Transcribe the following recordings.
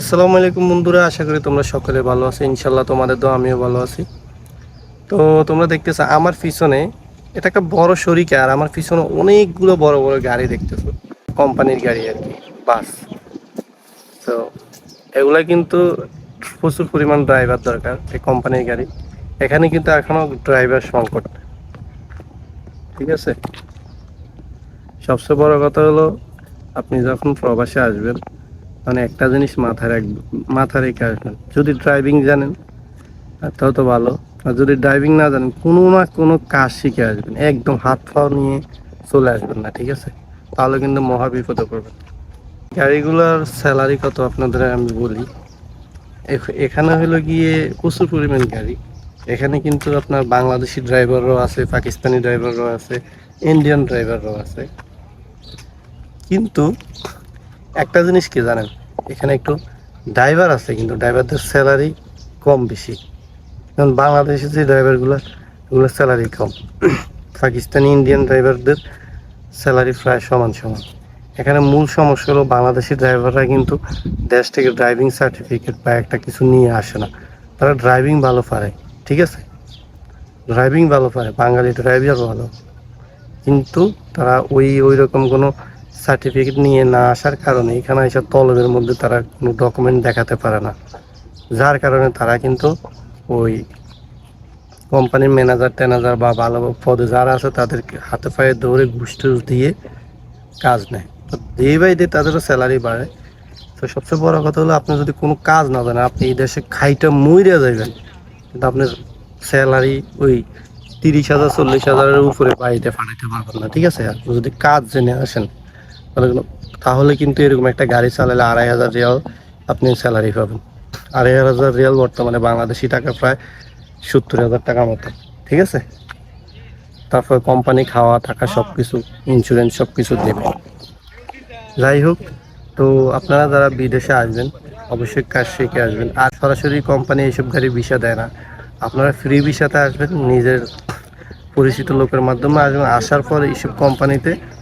আসসালামু আলাইকুম বন্ধুরা, আশা করি তোমরা সকলে ভালো আছো। ইনশাল্লাহ তোমাদের তো আমিও ভালো আছি। তো তোমরা দেখতেছো, আমার পিছনে এটা একটা বড় শরিকা আর আমার পিছনে অনেকগুলো বড় বড় গাড়ি দেখতেছো, কোম্পানির গাড়ি আর কি, বাস। তো এগুলা কিন্তু প্রচুর পরিমাণ ড্রাইভার দরকার এই কোম্পানির গাড়ি। এখানে কিন্তু এখনও ড্রাইভার সংকট। ঠিক আছে? সবচেয়ে বড় কথা হলো, আপনি যখন প্রবাসে আসবেন মানে একটা জিনিস মাথায় রাখবেন মাথা রেখে আসবেন। যদি ড্রাইভিং জানেন তাও তো ভালো। আর যদি ড্রাইভিং না জানেন, কোনো না কোনো কাজ শিখে আসবেন। একদম হাত পাও নিয়ে চলে আসবেন না, ঠিক আছে? তাহলে কিন্তু মহা বিপদে পড়বেন। গাড়িগুলোর স্যালারি কত আপনাদের আমি বলি। এখানে হলো গিয়ে প্রচুর পরিমাণ গাড়ি। এখানে কিন্তু আপনার বাংলাদেশি ড্রাইভারও আছে, পাকিস্তানি ড্রাইভারও আছে ইন্ডিয়ান ড্রাইভারও আছে। কিন্তু একটা জিনিস কি জানেন? এখানে একটু ড্রাইভার আছে কিন্তু ড্রাইভারদের স্যালারি কম বেশি। কারণ বাংলাদেশের যে ড্রাইভারগুলো ওগুলোর স্যালারি কম। পাকিস্তানি ইন্ডিয়ান ড্রাইভারদের স্যালারি প্রায় সমান সমান। এখানে মূল সমস্যা হলো বাংলাদেশি ড্রাইভাররা কিন্তু দেশ থেকে ড্রাইভিং সার্টিফিকেট বা একটা কিছু নিয়ে আসে না। তারা ড্রাইভিং ভালো পারে, ঠিক আছে? ড্রাইভিং ভালো পারে, বাঙালি ড্রাইভার ভালো। কিন্তু তারা ওই ওই রকম কোনো সার্টিফিকেট নিয়ে না আসার কারণে এখানে এসে তলবের মধ্যে তারা কোনো ডকুমেন্ট দেখাতে পারে না। যার কারণে তারা কিন্তু ওই কোম্পানির ম্যানেজার ট্যানেজার বা ভালো পদে যারা আছে তাদেরকে হাতে পায়ে দৌড়ে ঘুষ টুস দিয়ে কাজ নেয়। তো ডে বাই ডে তাদেরও স্যালারি বাড়ে। তো সবচেয়ে বড় কথা হলো আপনি যদি কোনো কাজ না জানেন, আপনি এই দেশে খাইটা মইরা যাবেন কিন্তু আপনার স্যালারি ওই তিরিশ হাজার, চল্লিশ হাজারের উপরে বাড়িতে ফাটাইতে পারবেন না, ঠিক আছে? আপনি যদি কাজ জেনে আসেন তাহলে কিন্তু- এরকম একটা গাড়ি চালালে আড়াই হাজার রিয়াল আপনি স্যালারি পাবেন। আড়াই হাজার রিয়াল বর্তমানে বাংলাদেশি টাকা প্রায় সত্তর হাজার টাকা মতো, ঠিক আছে? তারপর কোম্পানি খাওয়া থাকা সব কিছু ইন্স্যুরেন্স সব কিছু দেবে। যাই হোক, তো আপনারা যারা বিদেশে আসবেন, অবশ্যই কাজ শিখে আসবেন। আর সরাসরি কোম্পানি এইসব গাড়ি ভিসা দেয় না। আপনারা ফ্রি ভিসাতে আসবেন, নিজের পরিচিত লোকের মাধ্যমে আসবেন। আসার পর এইসব কোম্পানিতে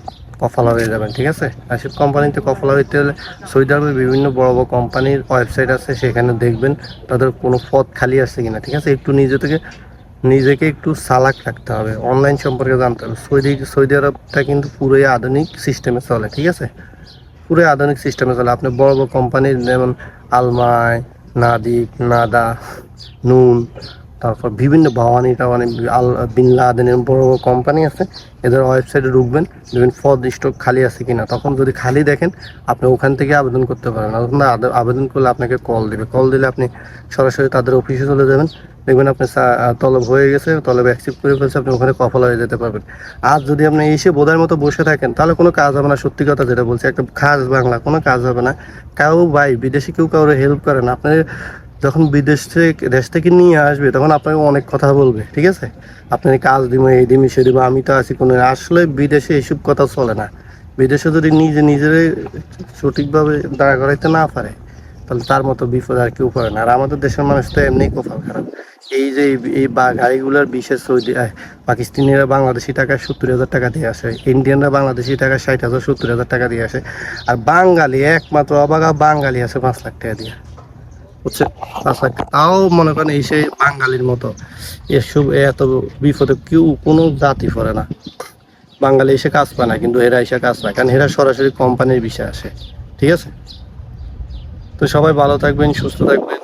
কফলা হয়ে যাবেন, ঠিক আছে? আর সব কোম্পানিতে কফলা হইতে হলে সৌদি আরবে বিভিন্ন বড় বড় কোম্পানির ওয়েবসাইট আছে, সেখানে দেখবেন তাদের কোনো পথ খালি আছে কিনা, ঠিক আছে? একটু নিজে থেকে, নিজেকে একটু সালাক রাখতে হবে অনলাইন সম্পর্কে জানতে হবে। সৌদি সৌদি আরবটা কিন্তু পুরোই আধুনিক সিস্টেমে চলে, ঠিক আছে? পুরোই আধুনিক সিস্টেমে চলে। আপনি বড় বড় কোম্পানির যেমন আলমাই, নাদিক, নাদা, নুন তারপর বিভিন্ন ভবানি টাওয়ানি আল বিনলা আদেনের বড় বড় কোম্পানি আছে, এদের ওয়েবসাইটে ঢুকবেন, দেখবেন পদ স্টক খালি আছে কিনা। তখন যদি খালি দেখেন, আপনি ওখান থেকে আবেদন করতে পারেন আবে- আবেদন করলে আপনাকে কল দিবে। কল দিলে আপনি সরাসরি তাদের অফিসে চলে যাবেন। দেখবেন আপনি তলব হয়ে গেছে, তলব অ্যাকসেপ্ট করে ফেলছে, আপনি ওখানে কফল হয়ে যেতে পারবেন। আর যদি আপনি এসে বোধার মতো বসে থাকেন, তাহলে কোনো কাজ হবে না। সত্যি কথা যেটা বলছি, একটা খাস বাংলা, কোনো কাজ হবে না। কাউ ভাই, বিদেশে কেউ কাউরে হেল্প করে না। আপনি যখন বিদেশ থেকে দেশ থেকে নিয়ে আসবে, তখন আপনাকে অনেক কথা বলবে, ঠিক আছে? আপনার কাজ দিব, এই দিবি, সে দিব, আমি তো আছি কোনো আসলে বিদেশে এইসব কথা চলে না। বিদেশে যদি নিজে নিজের সঠিকভাবে দাঁড়া করাইতে না পারে, তাহলে তার মতো বিপদ আর কেউ করে না। আর আমাদের দেশের মানুষ তো এমনি কোফাল খারাপ। এই যে এই বা গাড়িগুলোর বিশেষ সৌদি পাকিস্তানিরা বাংলাদেশি টাকা সত্তর হাজার টাকা দিয়ে আসে, ইন্ডিয়ানরা বাংলাদেশি টাকা ষাট হাজার সত্তর হাজার টাকা দিয়ে আসে। আর বাঙালি, একমাত্র অবাগা বাঙালি আছে পাঁচ লাখ টাকা দিয়ে। বুঝছে পাঁচ তাও মনে করেন এই সেই বাঙালির মতো এসব এত বিপদে কেউ কোনো জাতি পড়ে না। বাঙালি এসে কাজ পায় না, কিন্তু এরা এসে কাজ পায়, কারণ এরা সরাসরি কোম্পানির বিষয় আসে, ঠিক আছে? তো সবাই ভালো থাকবেন, সুস্থ থাকবেন।